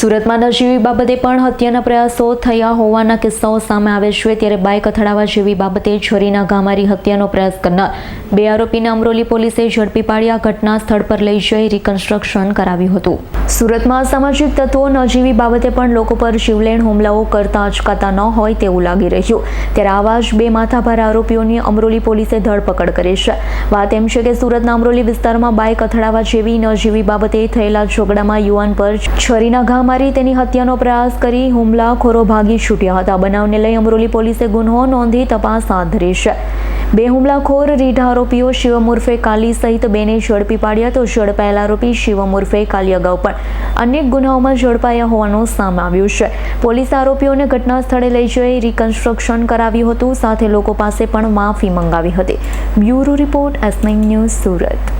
સુરતમાં નજીવી બાબતે પણ હત્યાના પ્રયાસો થયા હોવાના કિસ્સાઓ સામે આવે છે. ત્યારે બાઇક અથડાવા જેવી બાબતે છરીના ગામારી હત્યાનો પ્રયાસ કરનાર બે આરોપીને અમરોલી પોલીસે ઝડપી પાડી આ ઘટના સ્થળ પર લઈ જઈ રિકન્સ્ટ્રક્શન કરાવ્યું હતું. સુરતમાં અસામાજિક તત્વો નજીવી બાબતે પણ લોકો પર જીવલેણ હુમલાઓ કરતા અચકાતા ન હોય તેવું લાગી રહ્યું. ત્યારે આવા જ બે માથાભાર આરોપીઓની અમરોલી પોલીસે ધરપકડ કરી છે. વાત એમ છે કે સુરતના અમરોલી વિસ્તારમાં બાઇક અથડાવા જેવી નજીવી બાબતે થયેલા ઝઘડામાં યુવાન પર છરીના ઘા મારી તેની હત્યાનો પ્રયાસ કરી હુમલાખોરો ભાગી છૂટ્યા હતા. બનાવને લઈ અમરોલી પોલીસે ગુન્હો નોંધી તપાસ હાથ ધરી છે. બે હુમલાખોર, રીઢ આરોપીઓ શિવમ ઉર્ફે કાલી સહિત બેને ઝડપી પાડ્યા તો ઝડપાયેલા આરોપી શિવમ ઉર્ફે કાલી અગાઉ પણ અનેક ગુનાઓમાં ઝડપાયા હોવાનું સામે આવ્યું છે. પોલીસે આરોપીઓને ઘટના સ્થળે લઈ જઈ રિકન્સ્ટ્રક્શન કરાવ્યું હતું. સાથે લોકો પાસે પણ માફી મંગાવી હતી. Bureau report S news Surat.